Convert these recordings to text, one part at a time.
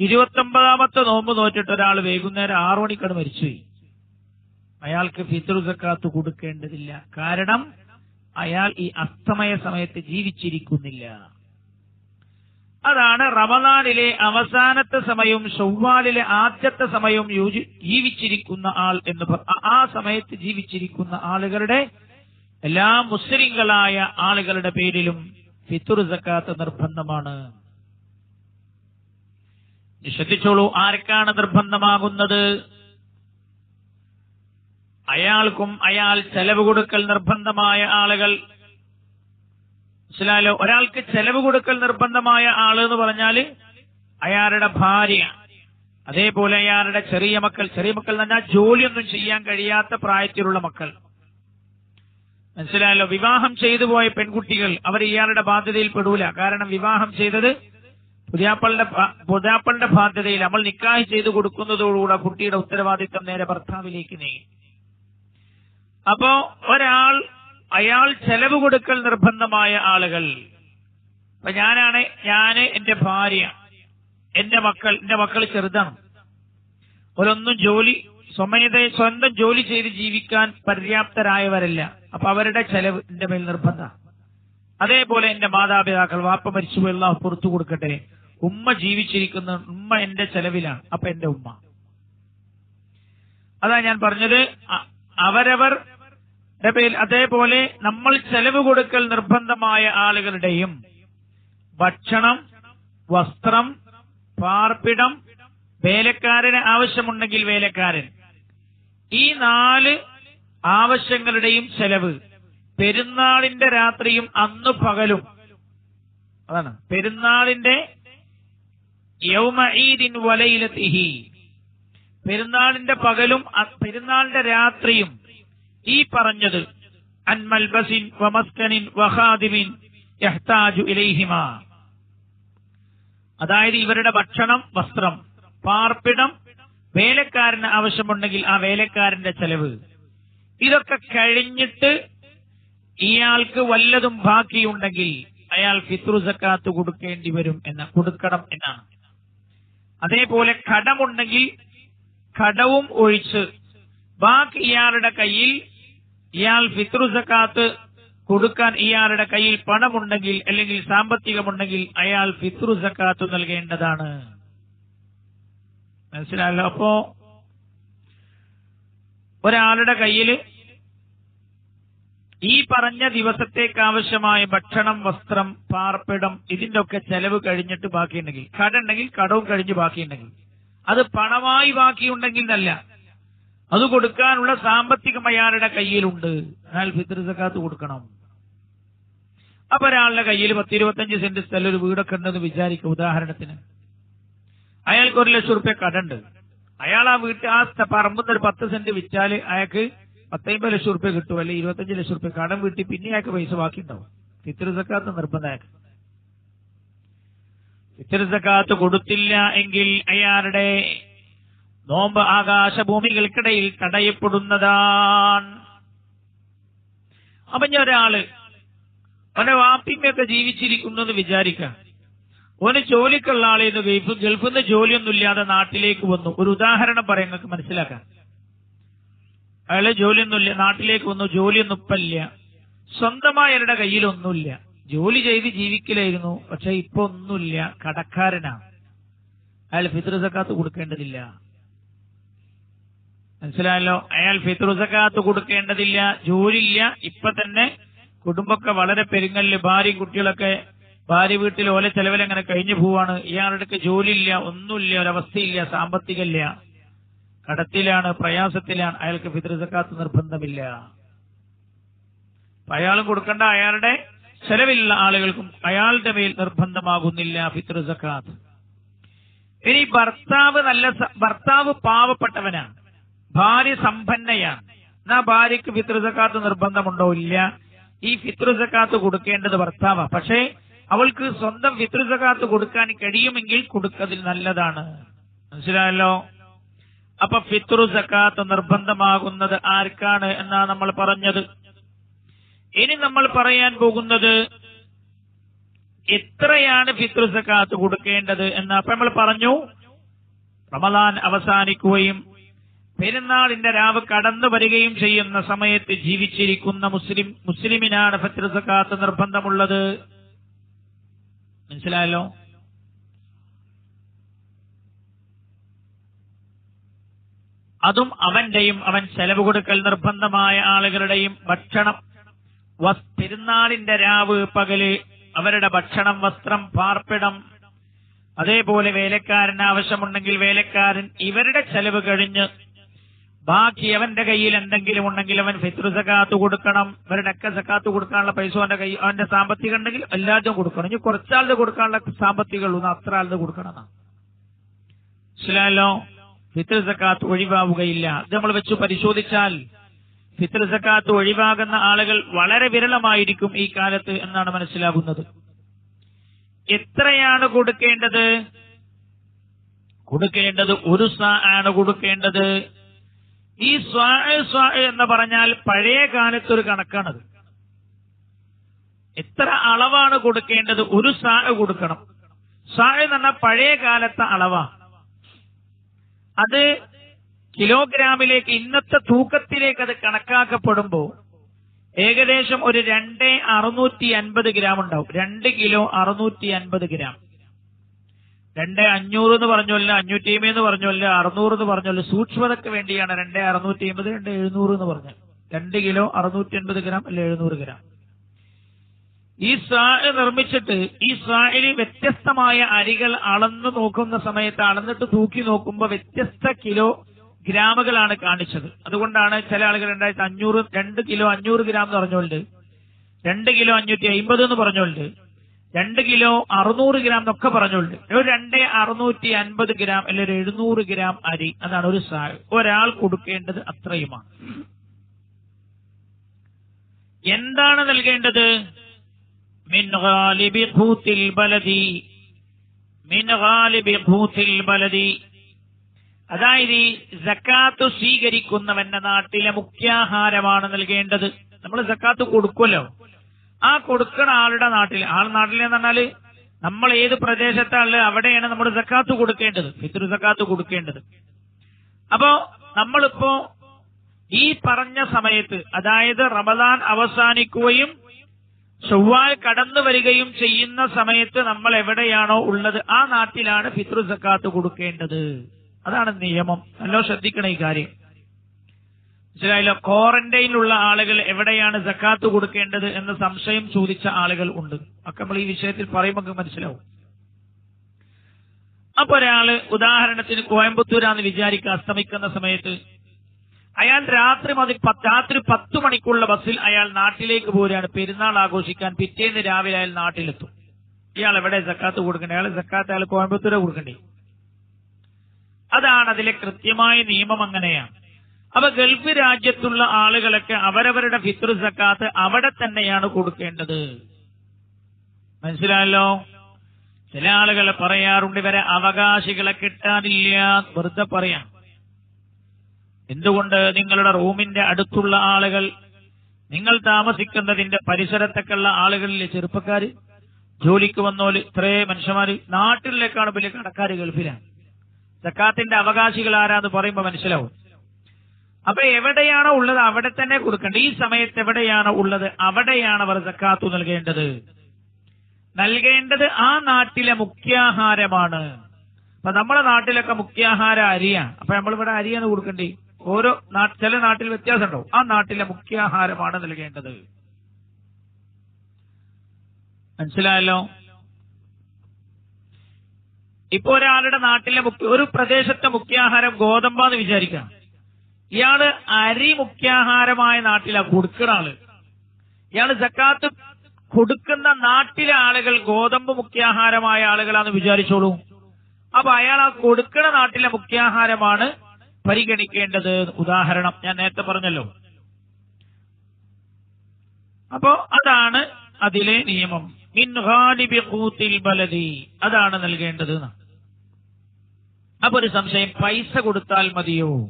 ഇരുപത്തൊമ്പതാമത്തെ നോമ്പ് നോറ്റിട്ട് ഒരാൾ വൈകുന്നേരം ആറു മണിക്കാണ് മരിച്ചു അയാൾക്ക് ഫിത്രു സക്കാത്ത് കൊടുക്കേണ്ടതില്ല. കാരണം അയാൾ ഈ അസ്തമയ സമയത്ത് ജീവിച്ചിരിക്കുന്നില്ല. അതാണ് റമദാനിലെ അവസാനത്തെ സമയവും ഷവ്വാലിലെ ആദ്യത്തെ സമയവും ജീവിച്ചിരിക്കുന്ന ആൾ എന്ന് ആ- സമയത്ത് ജീവിച്ചിരിക്കുന്ന ആളുകളുടെ എല്ലാ മുസ്ലിങ്ങളായ ആളുകളുടെ പേരിലും ഫിത്തുർ സക്കാത്ത് നിർബന്ധമാണ്. ശ്രദ്ധിച്ചോളൂ ആർക്കാണ് നിർബന്ധമാകുന്നത്? അയാൾക്കും അയാൾ ചെലവ് കൊടുക്കൽ നിർബന്ധമായ ആളുകൾ. മനസ്സിലായാലോ ഒരാൾക്ക് ചെലവ് കൊടുക്കൽ നിർബന്ധമായ ആൾ എന്ന് പറഞ്ഞാൽ അയാളുടെ ഭാര്യ. അതേപോലെ അയാളുടെ ചെറിയ മക്കൾ. ചെറിയ മക്കൾ എന്ന് പറഞ്ഞാൽ ജോലിയൊന്നും ചെയ്യാൻ കഴിയാത്ത പ്രായത്തിലുള്ള മക്കൾ. മനസ്സിലായല്ലോ? വിവാഹം ചെയ്തു പോയ പെൺകുട്ടികൾ അവർ ഇയാളുടെ ബാധ്യതയിൽ പെടൂല. കാരണം വിവാഹം ചെയ്തത് പുതിയാപ്പളുടെ പുതിയാപ്പളുടെ ബാധ്യതയിൽ നമ്മൾ നിക്കാഹ് ചെയ്തു കൊടുക്കുന്നതോടുകൂടെ കുട്ടിയുടെ ഉത്തരവാദിത്തം നേരെ ഭർത്താവിലേക്ക് നീങ്ങി. അപ്പോ ഒരാൾ അയാൾ ചെലവ് കൊടുക്കൽ നിർബന്ധമായ ആളുകൾ. അപ്പൊ ഞാനാണ് ഞാൻ എന്റെ ഭാര്യ എന്റെ മക്കൾ എന്റെ മക്കൾ ചെറുതാണ്. ഒരൊന്നും ജോലി സ്വമേത സ്വന്തം ജോലി ചെയ്ത് ജീവിക്കാൻ പര്യാപ്തരായവരല്ല. അപ്പൊ അവരുടെ ചെലവ് എന്റെ മേൽ നിർബന്ധ അതേപോലെ എന്റെ മാതാപിതാക്കൾ വാപ്പ മരിച്ചു അള്ളാഹു പുറത്തു കൊടുക്കട്ടെ. ഉമ്മ ജീവിച്ചിരിക്കുന്ന ഉമ്മ എന്റെ ചെലവിലാണ് അപ്പൊ എന്റെ ഉമ്മ. അതാ ഞാൻ പറഞ്ഞത് അവരവർ അതേപോലെ നമ്മൾ ചെലവ് കൊടുക്കൽ നിർബന്ധമായ ആളുകളുടെയും ഭക്ഷണം വസ്ത്രം പാർപ്പിടം വേലക്കാരന് ആവശ്യമുണ്ടെങ്കിൽ വേലക്കാരൻ. ഈ നാല് ആവശ്യങ്ങളുടെയും ചെലവ് പെരുന്നാളിന്റെ രാത്രിയും അന്ന് പകലും. അതാണ്. പെരുന്നാളിന്റെ പെരുന്നാളിന്റെ പകലും പെരുന്നാളിന്റെ രാത്രിയും ഈ പറഞ്ഞത് അൻമൽബസിൻ വമസ്കനിൻ വഹാദിമിൻ യഹ്താജു ഇലൈഹിമാ. അതായത് ഇവരുടെ ഭക്ഷണം വസ്ത്രം പാർപ്പിടം വേലക്കാരന് ആവശ്യമുണ്ടെങ്കിൽ ആ വേലക്കാരന്റെ ചെലവ്. ഇതൊക്കെ കഴിഞ്ഞിട്ട് ഇയാൾക്ക് വല്ലതും ബാക്കിയുണ്ടെങ്കിൽ അയാൾ ഫിത്രു സക്കാത്ത് കൊടുക്കേണ്ടി വരും എന്ന കൊടുക്കണം എന്നാണ്. അതേപോലെ കടമുണ്ടെങ്കിൽ കടവും ഒഴിച്ച് ബാക്കി ഇയാളുടെ കയ്യിൽ ഇയാൾ ഫിത്രു സക്കാത്ത് കൊടുക്കാൻ ഇയാളുടെ കയ്യിൽ പണമുണ്ടെങ്കിൽ അല്ലെങ്കിൽ സാമ്പത്തികമുണ്ടെങ്കിൽ അയാൾ ഫിത്രു സക്കാത്ത് നൽകേണ്ടതാണ്. മനസ്സിലായല്ലോ? അപ്പോ ഒരാളുടെ കയ്യിൽ ഈ പറഞ്ഞ ദിവസത്തേക്ക് ആവശ്യമായ ഭക്ഷണം വസ്ത്രം പാർപ്പിടം ഇതിന്റെ ഒക്കെ ചെലവ് കഴിഞ്ഞിട്ട് ബാക്കിയുണ്ടെങ്കിൽ കട ഉണ്ടെങ്കിൽ കടവും കഴിഞ്ഞ് ബാക്കിയുണ്ടെങ്കിൽ അത് പണമായി ബാക്കിയുണ്ടെങ്കിൽ എന്നല്ല. അത് കൊടുക്കാനുള്ള സാമ്പത്തികം അയാളുടെ കയ്യിലുണ്ട്. എന്നാൽ ഫിത്ർ സക്കാത്ത് കൊടുക്കണം. അപ്പൊ ഒരാളുടെ കയ്യിൽ പത്തിരുപത്തഞ്ച് സെന്റ് സ്ഥലം ഒരു വീടൊക്കെ ഉണ്ടെന്ന് വിചാരിക്കുക ഉദാഹരണത്തിന്. അയാൾക്ക് ഒരു ലക്ഷം റുപ്യ കടണ്ട് അയാൾ ആ വീട്ടിൽ ആ പറമ്പുന്ന ഒരു പത്ത് സെന്റ് വിറ്റാൽ അയാൾക്ക് പത്തമ്പത് ലക്ഷം റുപ്യ കിട്ടും അല്ലെങ്കിൽ ഇരുപത്തഞ്ച് ലക്ഷം റുപ്യ കടം വീട്ടി പിന്നെ അയാൾക്ക് പൈസ ബാക്കി ഉണ്ടാവും ഫിത്ർ സക്കാത്ത് നിർബന്ധം അയാൾക്ക് ഫിത്ർ സക്കാത്ത് കൊടുത്തില്ല എങ്കിൽ അയാളുടെ നോമ്പ് ആകാശഭൂമികൾക്കിടയിൽ തടയപ്പെടുന്നതാണ്. അപ്പൊ ഞാൻ ഒരാൾ അവനെ വാപ്പിമ്മയൊക്കെ ജീവിച്ചിരിക്കുന്നു എന്ന് വിചാരിക്കാം. ഓന് ജോലിക്കുള്ള ഗൾഫ് ഗൾഫിൽ നിന്ന് ജോലിയൊന്നും ഇല്ലാതെ നാട്ടിലേക്ക് വന്നു. ഒരു ഉദാഹരണം പറയാൻ നിങ്ങൾക്ക് മനസ്സിലാക്കാൻ അയാൾ ജോലിയൊന്നുമില്ല നാട്ടിലേക്ക് വന്നു ജോലിയൊന്നും ഇപ്പല്ല സ്വന്തമായ അയാളുടെ കയ്യിലൊന്നുമില്ല. ജോലി ചെയ്ത് ജീവിക്കലായിരുന്നു പക്ഷെ ഇപ്പൊ ഒന്നുമില്ല കടക്കാരനാ. അയാൾ ഫിത്ർ സക്കാത്ത് കൊടുക്കേണ്ടതില്ല. മനസ്സിലായല്ലോ? അയാൾ ഫിത്ർ സക്കാത്ത് കൊടുക്കേണ്ടതില്ല ജോലിയില്ല. ഇപ്പൊ തന്നെ കുടുംബമൊക്കെ വളരെ പെരുങ്ങല്ല് ഭാര്യയും കുട്ടികളൊക്കെ ഭാര്യ വീട്ടിൽ ഓല ചെലവിലെങ്ങനെ കഴിഞ്ഞു പോവാണ്. ഇയാളുടെ ജോലിയില്ല ഒന്നുമില്ല ഒരവസ്ഥയില്ല സാമ്പത്തികമില്ല. കടത്തിലാണ് പ്രയാസത്തിലാണ്. അയാൾക്ക് ഫിത്ർ സക്കാത്ത് നിർബന്ധമില്ല. അയാളും കൊടുക്കേണ്ട അയാളുടെ ചെലവിലുള്ള ആളുകൾക്കും അയാളുടെ മേൽ നിർബന്ധമാകുന്നില്ല ഫിത്ർ സക്കാത്ത്. ഇനി ഭർത്താവ് നല്ല ഭർത്താവ് പാവപ്പെട്ടവനാണ്. ഭാര്യ സമ്പന്നയാണ്. എന്നാ ഭാര്യക്ക് ഫിത്ർ സക്കാത്ത് നിർബന്ധമുണ്ടോ? ഇല്ല. ഈ ഫിത്ർ സക്കാത്ത് കൊടുക്കേണ്ടത് ഭർത്താവാ. പക്ഷേ അവൾക്ക് സ്വന്തം ഫിത്ർ സക്കാത്ത് കൊടുക്കാൻ കഴിയുമെങ്കിൽ കൊടുക്കതിൽ നല്ലതാണ്. മനസ്സിലായല്ലോ? അപ്പൊ ഫിത്രു സക്കാത്ത് നിർബന്ധമാകുന്നത് ആർക്കാണ് എന്നാണ് നമ്മൾ പറഞ്ഞത്. ഇനി നമ്മൾ പറയാൻ പോകുന്നത് എത്രയാണ് ഫിത്രു സക്കാത്ത് കൊടുക്കേണ്ടത് എന്ന്. അപ്പൊ നമ്മൾ പറഞ്ഞു റമദാൻ അവസാനിക്കുകയും പെരുന്നാളിന്റെ രാവ് കടന്നു വരികയും ചെയ്യുന്ന സമയത്ത് ജീവിച്ചിരിക്കുന്ന മുസ്ലിം മുസ്ലിമിനാണ് ഫിത്രു സക്കാത്ത് നിർബന്ധമുള്ളത്. മനസ്സിലായല്ലോ? അതും അവന്റെയും അവൻ ചെലവ് കൊടുക്കൽ നിർബന്ധമായ ആളുകളുടെയും ഭക്ഷണം. പെരുന്നാളിന്റെ രാവ് പകൽ അവരുടെ ഭക്ഷണം വസ്ത്രം പാർപ്പിടം. അതേപോലെ വേലക്കാരന് ആവശ്യമുണ്ടെങ്കിൽ വേലക്കാരൻ ഇവരുടെ ചെലവ് കഴിഞ്ഞ് ബാക്കി അവന്റെ കയ്യിൽ എന്തെങ്കിലും ഉണ്ടെങ്കിൽ അവൻ ഫിത്രു സക്കാത്ത് കൊടുക്കണം. ഇവരുടെ ഒക്കെ സക്കാത്ത് കൊടുക്കാനുള്ള പൈസ അവന്റെ കൈ അവന്റെ സാമ്പത്തികം ഉണ്ടെങ്കിൽ എല്ലാതും കൊടുക്കണം. ഇനി കുറച്ചാളത് കൊടുക്കാനുള്ള സാമ്പത്തികം ഉള്ളൂ അത്ര ആളത് കൊടുക്കണം. മനസ്സിലായല്ലോ? ഫിത്ർ സക്കാത്ത് ഒഴിവാവുകയില്ല. ഇത് നമ്മൾ വെച്ച് പരിശോധിച്ചാൽ ഫിത്ര സക്കാത്ത് ഒഴിവാകുന്ന ആളുകൾ വളരെ വിരളമായിരിക്കും ഈ കാലത്ത് എന്നാണ് മനസ്സിലാകുന്നത്. എത്രയാണ് കൊടുക്കേണ്ടത്? കൊടുക്കേണ്ടത് ഒരു സ്വാ ആണ് കൊടുക്കേണ്ടത്. ഈ സ്വാ സ്വാ എന്ന് പറഞ്ഞാൽ പഴയ കാലത്തൊരു കണക്കാണത്. എത്ര അളവാണ് കൊടുക്കേണ്ടത്? ഒരു സാ കൊടുക്കണം. സാ എന്ന് പറഞ്ഞാൽ പഴയ കാലത്തെ അളവാ അത് കിലോഗ്രാമിലേക്ക് ഇന്നത്തെ തൂക്കത്തിലേക്ക് അത് കണക്കാക്കപ്പെടുമ്പോ ഏകദേശം ഒരു രണ്ട് അറുന്നൂറ്റി അൻപത് ഗ്രാം ഉണ്ടാവും. രണ്ട് കിലോ അറുന്നൂറ്റി അൻപത് ഗ്രാം. രണ്ട് അഞ്ഞൂറ് എന്ന് പറഞ്ഞല്ല അഞ്ഞൂറ്റി അമ്പത് എന്ന് പറഞ്ഞല്ല അറുന്നൂറ് എന്ന് പറഞ്ഞല്ല സൂക്ഷ്മതയ്ക്ക് വേണ്ടിയാണ് രണ്ട് അറുന്നൂറ്റി അമ്പത് രണ്ട് എഴുന്നൂറ് എന്ന് പറഞ്ഞത്. രണ്ട് കിലോ അറുന്നൂറ്റി അൻപത് ഗ്രാം അല്ലെ എഴുന്നൂറ് ഗ്രാം? ഈ സാ നിർമ്മിച്ചിട്ട് ഈ സായിൽ വ്യത്യസ്തമായ അരികൾ അളന്നു നോക്കുന്ന സമയത്ത് അളന്നിട്ട് തൂക്കി നോക്കുമ്പോൾ വ്യത്യസ്ത കിലോ ഗ്രാമുകളാണ് കാണിച്ചത്. അതുകൊണ്ടാണ് ചില ആളുകൾ രണ്ടായിരത്തി അഞ്ഞൂറ് രണ്ട് കിലോ അഞ്ഞൂറ് ഗ്രാം എന്ന് പറഞ്ഞോണ്ട്. രണ്ട് കിലോ അഞ്ഞൂറ്റി അമ്പത് എന്ന് പറഞ്ഞോണ്ട്. രണ്ട് കിലോ അറുന്നൂറ് ഗ്രാം എന്നൊക്കെ പറഞ്ഞോണ്ട്. ഒരു രണ്ട് അറുന്നൂറ്റി അൻപത് ഗ്രാം അല്ലെ ഒരു എഴുന്നൂറ് ഗ്രാം അരി അതാണ് ഒരു സാ ഒരാൾ കൊടുക്കേണ്ടത് അത്രയുമാണ്. എന്താണ് നൽകേണ്ടത്? മിൻ غالب ഖൂത്തിൽ البلد മിൻ غالب ഖൂത്തിൽ البلد അതായത് ഈ സക്കാത്ത് സ്വീകരിക്കുന്നവന്റെ നാട്ടിലെ മുഖ്യാഹാരമാണ് നൽകേണ്ടത്. നമ്മൾ സക്കാത്ത് കൊടുക്കുമല്ലോ. ആ കൊടുക്കണ ആളുടെ നാട്ടിൽ ആൾ നാട്ടിലെന്ന് പറഞ്ഞാൽ നമ്മൾ ഏത് പ്രദേശത്താണ് അവിടെയാണ് നമ്മൾ സക്കാത്ത് കൊടുക്കേണ്ടത്. പിതൃ സക്കാത്ത് കൊടുക്കേണ്ടത്. അപ്പോ നമ്മളിപ്പോ ഈ പറഞ്ഞ സമയത്ത് അതായത് റമദാൻ അവസാനിക്കുകയും ചൊവ്വാൽ കടന്നു വരികയും ചെയ്യുന്ന സമയത്ത് നമ്മൾ എവിടെയാണോ ഉള്ളത് ആ നാട്ടിലാണ് പിതൃ സക്കാത്ത് കൊടുക്കേണ്ടത്. അതാണ് നിയമം. നല്ലോ ശ്രദ്ധിക്കണം ഈ കാര്യം. മനസ്സിലായല്ലോ? ക്വാറന്റൈനിലുള്ള ആളുകൾ എവിടെയാണ് സക്കാത്ത് കൊടുക്കേണ്ടത് എന്ന സംശയം ചോദിച്ച ആളുകൾ ഉണ്ട്. ഒക്കെ നമ്മൾ ഈ വിഷയത്തിൽ പറയുമ്പോൾ മനസ്സിലാവും. അപ്പൊ ഒരാൾ ഉദാഹരണത്തിന് കോയമ്പത്തൂരാന്ന് വിചാരിക്കുക അസ്തമിക്കുന്ന സമയത്ത് അയാൾ രാത്രി മതി രാത്രി പത്ത് മണിക്കുള്ള ബസ്സിൽ അയാൾ നാട്ടിലേക്ക് പോരുകയാണ്. പെരുന്നാൾ ആഘോഷിക്കാൻ പിറ്റേന്ന് രാവിലെ അയാൾ നാട്ടിലെത്തും. ഇയാൾ എവിടെ സക്കാത്ത് കൊടുക്കണ്ടേ? അയാൾ സക്കാത്ത് അയാൾ കോയമ്പത്തൂരെ കൊടുക്കണ്ടേ? അതാണ് അതിലെ കൃത്യമായ നിയമം അങ്ങനെയാണ്. അപ്പൊ ഗൾഫ് രാജ്യത്തുള്ള ആളുകളൊക്കെ അവരവരുടെ ഫിത്ർ സക്കാത്ത് അവിടെ തന്നെയാണ് കൊടുക്കേണ്ടത്. മനസ്സിലായല്ലോ? ചില ആളുകൾ പറയാറുണ്ട് ഇവരെ അവകാശികളെ കിട്ടാനില്ല വെറുതെ പറയാം. എന്തുകൊണ്ട് നിങ്ങളുടെ റൂമിന്റെ അടുത്തുള്ള ആളുകൾ നിങ്ങൾ താമസിക്കുന്നതിന്റെ പരിസരത്തൊക്കെയുള്ള ആളുകളിലെ ചെറുപ്പക്കാര് ജോലിക്ക് വന്നോൽ ഇത്രേ മനുഷ്യന്മാര് നാട്ടിലേക്കാണ് വലിയ കടക്കാര് ഗൾഫിലാണ്. സക്കാത്തിന്റെ അവകാശികൾ ആരാന്ന് പറയുമ്പോൾ മനസ്സിലാവും. അപ്പൊ എവിടെയാണോ ഉള്ളത് അവിടെ തന്നെ കൊടുക്കേണ്ടത് ഈ സമയത്ത് എവിടെയാണോ ഉള്ളത് അവിടെയാണ് അവർ സക്കാത്തു നൽകേണ്ടത്. നൽകേണ്ടത് ആ നാട്ടിലെ മുഖ്യാഹാരമാണ്. അപ്പൊ നമ്മളെ നാട്ടിലൊക്കെ മുഖ്യാഹാര അരിയാണ് അപ്പൊ നമ്മളിവിടെ അരിയാണ് കൊടുക്കണ്ടേ? ഓരോ ചില നാട്ടിൽ വ്യത്യാസം ഉണ്ടാവും ആ നാട്ടിലെ മുഖ്യാഹാരമാണ് നൽകേണ്ടത്. മനസ്സിലായല്ലോ? ഇപ്പൊ ഒരാളുടെ നാട്ടിലെ ഒരു പ്രദേശത്തെ മുഖ്യാഹാരം ഗോതമ്പാന്ന് വിചാരിക്കാം ഇയാൾ അരി മുഖ്യാഹാരമായ നാട്ടിലാ കൊടുക്കുന്ന ആൾ. ഇയാൾ ജക്കാത്ത് കൊടുക്കുന്ന നാട്ടിലെ ആളുകൾ ഗോതമ്പ് മുഖ്യാഹാരമായ ആളുകളാന്ന് വിചാരിച്ചോളൂ. അപ്പൊ അയാൾ ആ കൊടുക്കുന്ന നാട്ടിലെ മുഖ്യാഹാരമാണ് പരിഗണിക്കേണ്ടത്? ഉദാഹരണം ഞാൻ നേരത്തെ പറഞ്ഞല്ലോ. അപ്പോ അതാണ് അതിലെ നിയമം. ബലതി അതാണ് നൽകേണ്ടത്. അപ്പൊ ഒരു സംശയം പൈസ കൊടുത്താൽ മതിയോ?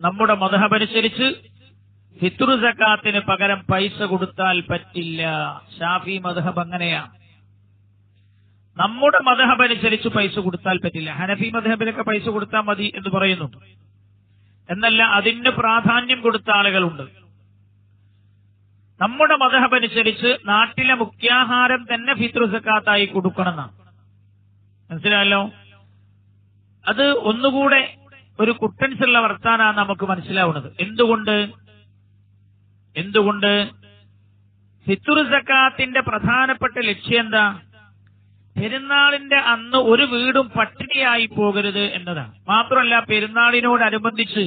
നമ്മുടെ മതഹമനുസരിച്ച് ഫിത്രു സക്കാത്തിന് പകരം പൈസ കൊടുത്താൽ പറ്റില്ല. ഷാഫി മതഹബ് അങ്ങനെയാണ് നമ്മുടെ മതഹബ് അനുസരിച്ച് പൈസ കൊടുത്താൽ പറ്റില്ല. ഹനഫി മധഹബിലൊക്കെ പൈസ കൊടുത്താൽ മതി എന്ന് പറയുന്നു എന്നല്ല അതിന് പ്രാധാന്യം കൊടുത്ത ആളുകളുണ്ട്. നമ്മുടെ മതഹബ് അനുസരിച്ച് നാട്ടിലെ മുഖ്യാഹാരം തന്നെ ഫിത്രു സക്കാത്തായി കൊടുക്കണമെന്നാണ്. മനസ്സിലായല്ലോ? അത് ഒന്നുകൂടെ ഒരു കുട്ടൻസ് ഉള്ള വർത്താനാണ് നമുക്ക് മനസ്സിലാവുന്നത്. എന്തുകൊണ്ട്? എന്തുകൊണ്ട്? ഫിത്തുർ സക്കാത്തിന്റെ പ്രധാനപ്പെട്ട ലക്ഷ്യം എന്താ? പെരുന്നാളിന്റെ അന്ന് ഒരു വീടും പട്ടിണിയായി പോകരുത് എന്നതാണ്. മാത്രമല്ല പെരുന്നാളിനോടനുബന്ധിച്ച്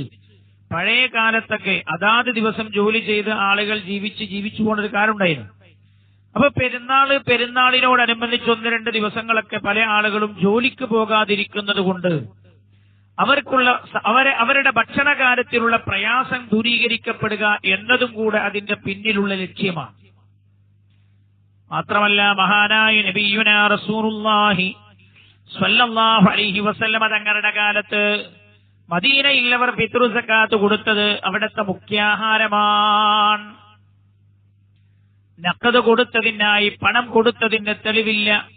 പഴയ കാലത്തൊക്കെ അതാത് ദിവസം ജോലി ചെയ്ത് ആളുകൾ ജീവിച്ച് ജീവിച്ചു പോകുന്ന ഒരു കാലം ഉണ്ടായിരുന്നു. അപ്പൊ പെരുന്നാൾ പെരുന്നാളിനോടനുബന്ധിച്ച് ഒന്ന് രണ്ട് ദിവസങ്ങളൊക്കെ പല ആളുകളും ജോലിക്ക് പോകാതിരിക്കുന്നത് കൊണ്ട് അവർക്കുള്ള അവരെ അവരുടെ ഭക്ഷണ കാര്യത്തിലുള്ള പ്രയാസം ദൂരീകരിക്കപ്പെടുക എന്നതും കൂടെ അതിന്റെ പിന്നിലുള്ള ലക്ഷ്യമാണ്. മാത്രമല്ല മഹാനായ നബിയുന റസൂറുല്ലാഹി സ്വല്ലല്ലാഹു അലൈഹി വസല്ലമ തങ്ങളുടെ കാലത്ത് മദീനയിൽ പിതൃ സക്കാത്ത് കൊടുത്തത് അവിടുത്തെ മുഖ്യാഹാരമാണ്. നക്കത് കൊടുത്തതിനായി പണം കൊടുത്തതിന്റെ തെളിവില്ല.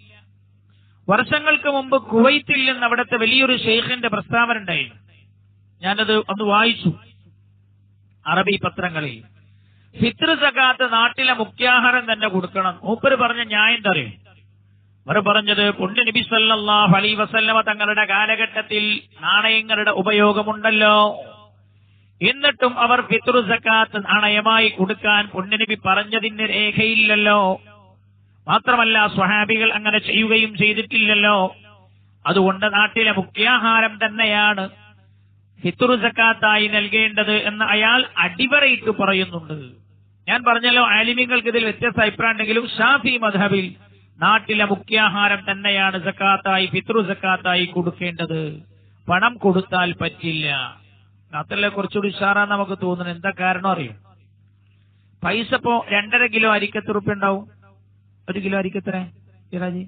വർഷങ്ങൾക്ക് മുമ്പ് കുവൈത്തിൽ നിന്ന് അവിടുത്തെ വലിയൊരു ഷെയ്ഖിന്റെ പ്രസ്താവന ഉണ്ടായിരുന്നു. ഞാനത് അന്ന് വായിച്ചു. അറബി പത്രങ്ങളിൽ. ഫിത്ർ സക്കാത്ത് നാട്ടിലെ മുഖ്യാഹാരം തന്നെ കൊടുക്കണം. മൂപ്പര് പറഞ്ഞ ന്യായം തറിയും അവർ പറഞ്ഞത് പുണ്യ നബി സല്ലല്ലാഹു അലൈഹി വസല്ലമ തങ്ങളുടെ കാലഘട്ടത്തിൽ നാണയങ്ങളുടെ ഉപയോഗമുണ്ടല്ലോ. എന്നിട്ടും അവർ ഫിത്ർ സക്കാത്ത് നാണയമായി കൊടുക്കാൻ പുണ്യനബി പറഞ്ഞതിന് രേഖയില്ലല്ലോ. മാത്രമല്ല സ്വഹാബികൾ അങ്ങനെ ചെയ്യുകയും ചെയ്തിട്ടില്ലല്ലോ. അതുകൊണ്ട് നാട്ടിലെ മുഖ്യാഹാരം തന്നെയാണ് ഫിത്തുർ സക്കാത്തായി നൽകേണ്ടത് എന്ന് അയാൾ അടിവരയിട്ട് പറയുന്നുണ്ട്. ഞാൻ പറഞ്ഞല്ലോ ആലിമ്യങ്ങൾക്ക് ഇതിൽ വ്യത്യസ്ത അഭിപ്രായം ഉണ്ടെങ്കിലും ഷാഫി മധബിൽ നാട്ടിലെ മുഖ്യാഹാരം തന്നെയാണ് സക്കാത്തായി പിതൃ സക്കാത്തായി കൊടുക്കേണ്ടത്. പണം കൊടുത്താൽ പറ്റില്ല. നാട്ടിലെ കുറച്ചുകൂടി ഉഷാറാ നമുക്ക് തോന്നുന്നു എന്താ കാരണം അറിയും? പൈസ ഇപ്പോ രണ്ടര കിലോ അരിക്കത്ത് റുപ്യ ഉണ്ടാവും. ഒരു കിലോ അരിക്കത്ര? ഇറാജി?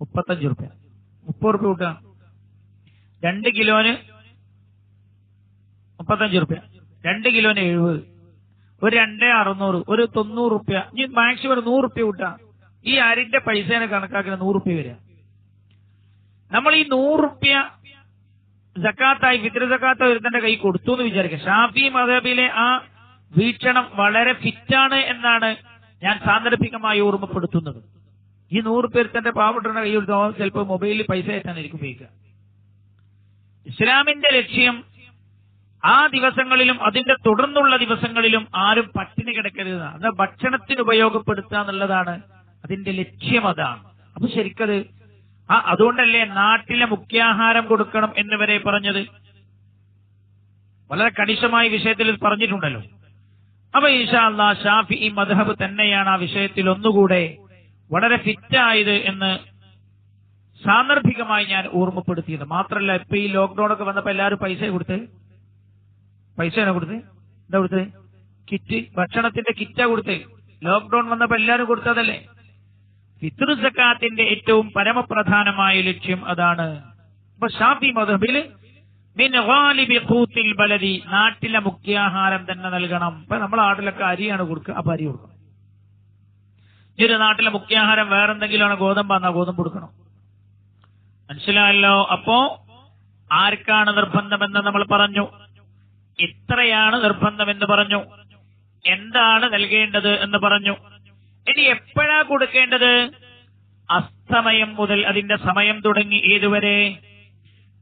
മുപ്പത്തഞ്ച് റുപ്യ മുപ്പത് റുപ്യ കൂട്ടുക രണ്ട് കിലോന് മുപ്പത്തഞ്ച് റുപ്യ രണ്ട് കിലോന് എഴുപത്. ഒരു രണ്ടേ അറുന്നൂറ് ഒരു തൊണ്ണൂറ് റുപ്യ. ഇനി മാക്സിമം ഒരു നൂറ് റുപ്യ കൂട്ടാം. ഈ അരിന്റെ പൈസേനെ കണക്കാക്കുന്ന നൂറ് റുപ്യ വരിക. നമ്മൾ ഈ നൂറ് റുപ്യ ജക്കാത്തായി ഫിത്ര ജക്കാത്ത ഒരുത്തന്റെ കൈ കൊടുത്തു എന്ന് വിചാരിക്കുക ഷാഫി മദബിലെ ആ വീക്ഷണം വളരെ ഫിറ്റാണ് എന്നാണ് ഞാൻ സാന്ദർഭികമായി ഓർമ്മപ്പെടുത്തുന്നത്. ഈ നൂറ് പേർ തന്റെ പാവപ്പെട്ടവരുടെ കൈ കൊടുത്തോ ചിലപ്പോൾ മൊബൈലിൽ പൈസ ആയിട്ടായിരിക്കും ഉപയോഗിക്കുക. ഇസ്ലാമിന്റെ ലക്ഷ്യം ആ ദിവസങ്ങളിലും അതിന്റെ തുടർന്നുള്ള ദിവസങ്ങളിലും ആരും പട്ടിണി കിടക്കരുത്. അത് ഭക്ഷണത്തിന് ഉപയോഗപ്പെടുത്തുക എന്നുള്ളതാണ് അതിന്റെ ലക്ഷ്യം അതാണ്. അപ്പൊ ശരിക്കത് ആ അതുകൊണ്ടല്ലേ നാട്ടിലെ മുഖ്യാഹാരം കൊടുക്കണം എന്ന് വരെ പറഞ്ഞത്? വളരെ കണിശമായ വിഷയത്തിൽ പറഞ്ഞിട്ടുണ്ടല്ലോ. അപ്പൊ അള്ളാ ഷാഫി ഈ മധഹബ് തന്നെയാണ് ആ വിഷയത്തിൽ ഒന്നുകൂടെ വളരെ ഫിറ്റായത് എന്ന് സാന്ദർഭികമായി ഞാൻ ഓർമ്മപ്പെടുത്തിയത്. മാത്രല്ല ഇപ്പൊ ഈ ലോക്ക്ഡൌൺ ഒക്കെ വന്നപ്പോ എല്ലാവരും പൈസ കൊടുത്ത് പൈസ കൊടുത്ത്? എന്താ കൊടുത്തത്? കിറ്റ് ഭക്ഷണത്തിന്റെ കിറ്റാ കൊടുത്ത്. ലോക്ക്ഡൌൺ വന്നപ്പോ എല്ലാവരും കൊടുത്തതല്ലേ? പിതൃസക്കാത്തിന്റെ ഏറ്റവും പരമപ്രധാനമായ ലക്ഷ്യം അതാണ്. അപ്പൊ ഷാഫി മധബിൽ ബലദി നാട്ടിലെ മുഖ്യാഹാരം തന്നെ നൽകണം. ഇപ്പൊ നമ്മളെ നാട്ടിലൊക്കെ അരിയാണ് കൊടുക്കുക അപ്പൊ അരി കൊടുക്കണം. ഇതൊരു നാട്ടിലെ മുഖ്യാഹാരം വേറെന്തെങ്കിലുമാണ് ഗോതമ്പാന്നാ ഗോതമ്പ് കൊടുക്കണം. മനസ്സിലായല്ലോ? അപ്പോ ആർക്കാണ് നിർബന്ധമെന്ന് നമ്മൾ പറഞ്ഞു? ഇത്രയാണ് നിർബന്ധം എന്ന് പറഞ്ഞു. എന്താണ് നൽകേണ്ടത് എന്ന് പറഞ്ഞു. ഇനി എപ്പോഴാ കൊടുക്കേണ്ടത്? അസ്തമയം മുതൽ അതിന്റെ സമയം തുടങ്ങി ഏതുവരെ?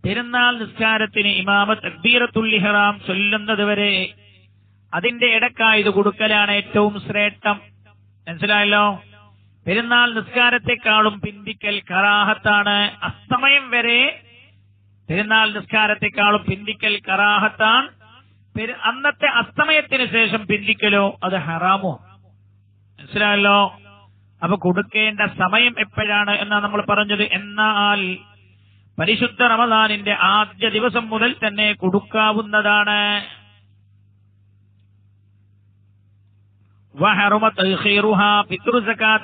പെരുന്നാൾ നിസ്കാരത്തിന് ഇമാമ തക്ബീറത്തുല്ലിഹറാം ചൊല്ലുന്നത് വരെ. അതിന്റെ ഇടക്കായത് കൊടുക്കലാണ് ഏറ്റവും ശ്രേഷ്ഠം. മനസ്സിലായല്ലോ? പെരുന്നാൾ നിസ്കാരത്തെക്കാളും പിന്തിക്കൽ കറാഹത്താണ്. അസ്തമയം വരെ പെരുന്നാൾ നിസ്കാരത്തെക്കാളും പിന്തിക്കൽ കറാഹത്താണ്. അന്നത്തെ അസ്തമയത്തിന് ശേഷം പിന്തിക്കലോ അത് ഹറാമോ? മനസ്സിലായല്ലോ? അപ്പൊ കൊടുക്കേണ്ട സമയം എപ്പോഴാണ് എന്നാ നമ്മൾ പറഞ്ഞത്? എന്നാൽ പരിശുദ്ധ റമദാനിന്റെ ആദ്യ ദിവസം മുതൽ തന്നെ കൊടുക്കാവുന്നതാണ്.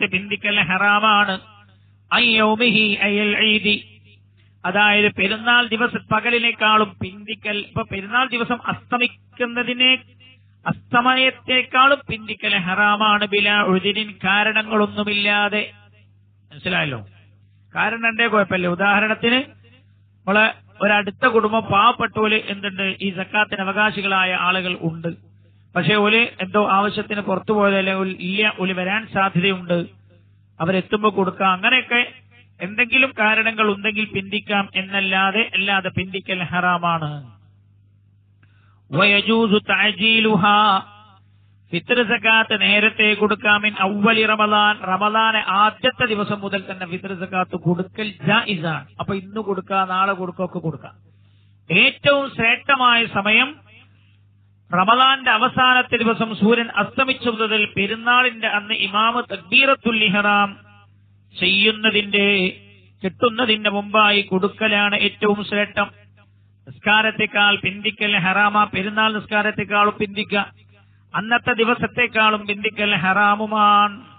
പിന്തിക്കൽ ഹറാമാണ്. അയ്യൗമിഹി അയൽ ഈദി അതായത് പെരുന്നാൾ ദിവസം പകലിനേക്കാളും പിന്തിക്കൽ ഇപ്പൊ പെരുന്നാൾ ദിവസം അസ്തമിക്കുന്നതിനെ അസ്തമയത്തെക്കാളും പിന്തിക്കൽ ഹറാമാണ് ബില ഉഴുതിരിൻ കാരണങ്ങളൊന്നുമില്ലാതെ. മനസ്സിലായല്ലോ? കാരണം ഉണ്ടേ കുഴപ്പമില്ല. ഉദാഹരണത്തിന് നമ്മളെ ഒരടുത്ത കുടുംബം പാവപ്പെട്ടോൽ എന്തുണ്ട്? ഈ സക്കാത്തിന് അവകാശികളായ ആളുകൾ ഉണ്ട്. പക്ഷെ ഓൽ എന്തോ ആവശ്യത്തിന് പുറത്തു പോയതല്ലേ ഇല്ല ഓൽ വരാൻ സാധ്യതയുണ്ട്. അവരെത്തുമ്പോ കൊടുക്കാം. അങ്ങനെയൊക്കെ എന്തെങ്കിലും കാരണങ്ങൾ ഉണ്ടെങ്കിൽ പിന്തിക്കാം എന്നല്ലാതെ അല്ലാതെ പിന്തിക്കൽ ഹറാമാണ്. ഫിത്ര സക്കാത്ത് നേരത്തെ കൊടുക്കാമിൻ ഔവലി റമദാൻ. റമദാനെ ആദ്യത്തെ ദിവസം മുതൽ തന്നെ ഫിത്ർ സക്കാത്ത് കൊടുക്കൽ ജായിസാണ്. അപ്പൊ ഇന്ന് കൊടുക്കാം നാളെ കൊടുക്കൊക്കെ കൊടുക്കാം. ഏറ്റവും ശ്രേഷ്ഠമായ സമയം റമദാന്റെ അവസാനത്തെ ദിവസം സൂര്യൻ അസ്തമിച്ചു മുതൽ പെരുന്നാളിന്റെ അന്ന് ഇമാമത്ത് തക്ബീറത്തുൽ ഇഹ്റാം ചെയ്യുന്നതിന്റെ കിട്ടുന്നതിന്റെ മുമ്പായി കൊടുക്കലാണ് ഏറ്റവും ശ്രേഷ്ഠം. നിസ്കാരത്തെക്കാൾ പിന്തിക്കൽ ഹറാമ പെരുന്നാൾ നിസ്കാരത്തെക്കാളും പിന്തിക്ക. അന്നത്തെ ദിവസത്തെക്കാളും പിന്തിക്കൽ ഹറാമുമാണ്.